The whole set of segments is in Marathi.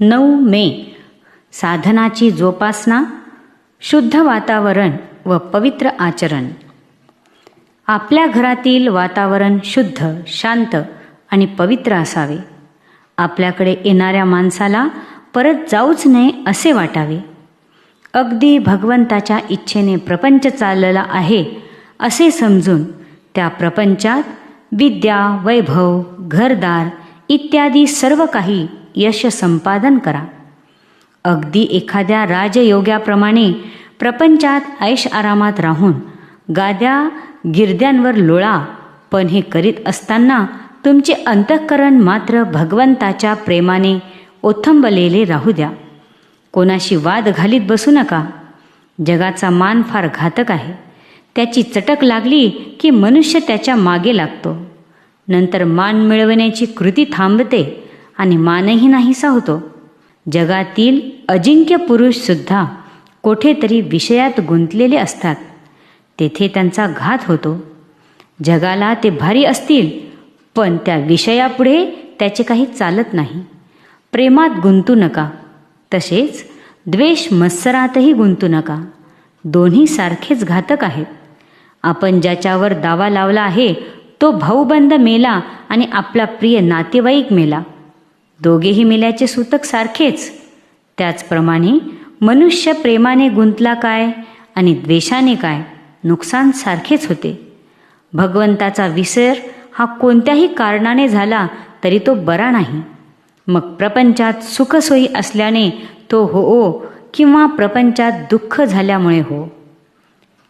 नऊ मे. साधनाची जोपासना शुद्ध वातावरण व पवित्र आचरण. आपल्या घरातील वातावरण शुद्ध शांत आणि पवित्र असावे. आपल्याकडे येणाऱ्या माणसाला परत जाऊच नये असे वाटावे. अगदी भगवंताच्या इच्छेने प्रपंच चाललेला आहे असे समजून त्या प्रपंचात विद्या वैभव घरदार इत्यादी सर्व काही यश संपादन करा. अगदी एखाद्या राजयोग्याप्रमाणे प्रपंचात ऐश आरामात राहून गाद्या गिरद्यांवर लोळा पण हे करीत असताना तुमचे अंतःकरण मात्र भगवंताच्या प्रेमाने ओथंबलेले राहू द्या. कोणाशी वाद घालीत बसू नका. जगाचा मान फार घातक आहे. त्याची चटक लागली की मनुष्य त्याच्यामागे लागतो. नंतर मान मिळवण्याची कृती थांबते. आणि मानही नाहीसा होतो. जगातील अजिंक्य पुरुषसुद्धा कोठेतरी विषयात गुंतलेले असतात. तेथे त्यांचा घात होतो. जगाला ते भारी असतील पण त्या विषयापुढे त्याचे काही चालत नाही. प्रेमात गुंतू नका. तसेच द्वेष मत्सरातही गुंतू नका. दोन्ही सारखेच घातक आहेत. आपण ज्याच्यावर दावा लावला आहे तो भाऊबंद मेला आणि आपला प्रिय नातेवाईक मेला. दोघेही मेल्याचे सूतक सारखेच. त्याचप्रमाणे मनुष्य प्रेमाने गुंतला काय आणि द्वेषाने काय नुकसान सारखेच होते. भगवंताचा विसर हा कोणत्याही कारणाने झाला तरी तो बरा नाही. मग प्रपंचात सुखसोयी असल्याने तो हो ओ किंवा प्रपंचात दुःख झाल्यामुळे हो.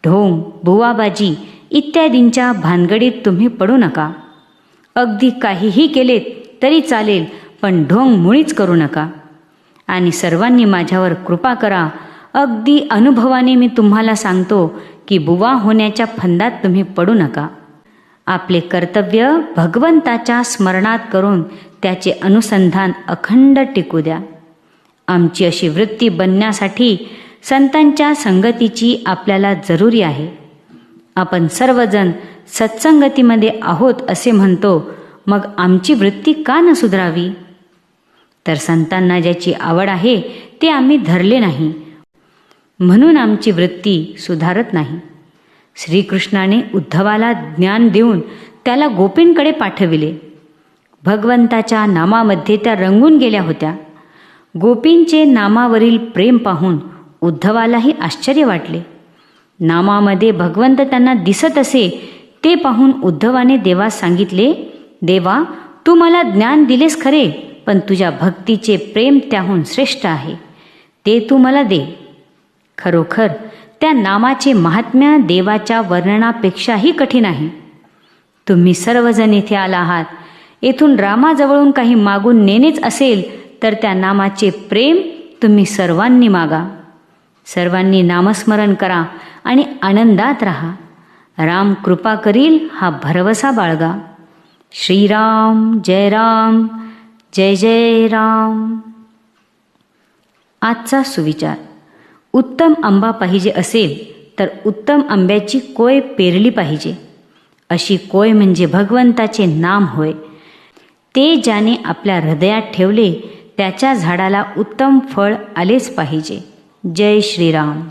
ढोंग बुवाबाजी इत्यादींच्या भानगडीत तुम्ही पडू नका. अगदी काहीही केलेत तरी चालेल पण ढोंग मुळीच करू नका. आणि सर्वांनी माझ्यावर कृपा करा. अगदी अनुभवाने मी तुम्हाला सांगतो की बुवा होण्याच्या फंदात तुम्ही पडू नका. आपले कर्तव्य भगवंताच्या स्मरणात करून त्याचे अनुसंधान अखंड टिकू द्या. आमची अशी वृत्ती बनण्यासाठी संतांच्या संगतीची आपल्याला जरुरी आहे. आपण सर्वजण सत्संगतीमध्ये आहोत असे म्हणतो मग आमची वृत्ती का न सुधरावी? तर संतांना ज्याची आवड आहे ते आम्ही धरले नाही. म्हणून आमची वृत्ती सुधारत नाही. श्रीकृष्णाने उद्धवाला ज्ञान देऊन त्याला गोपींकडे पाठविले. भगवंताच्या नामामध्ये त्या रंगून गेल्या होत्या. गोपींचे नामावरील प्रेम पाहून उद्धवालाही आश्चर्य वाटले. नामामध्ये भगवंत त्यांना दिसत असे ते पाहून उद्धवाने देवास सांगितले देवा तू मला ज्ञान दिलेस खरे. पण तुझ्या भक्तीचे प्रेम त्याहून श्रेष्ठ आहे. ते तू मला दे. खरोखर त्या नामाचे महात्म्य देवाच्या वर्णनापेक्षाही कठीण आहे. तुम्ही सर्वजण इथे आला आहात. येथून रामाजवळून काही मागून नेणेच असेल तर त्या नामाचे प्रेम तुम्ही सर्वांनी मागा. सर्वांनी नामस्मरण करा आणि आनंदात राहा. राम कृपा करील हा भरवसा बाळगा. श्रीराम जय राम. जय जय राम. आजचा सुविचार. उत्तम आंबा पाहिजे असेल तर उत्तम आंब्याची कोय पेरली पाहिजे? अशी कोय म्हणजे भगवंताचे नाम होय. ते ज्याने आपल्या हृदयात ठेवले त्याच्या झाडाला उत्तम फळ आलेच पाहिजे. जय श्रीराम.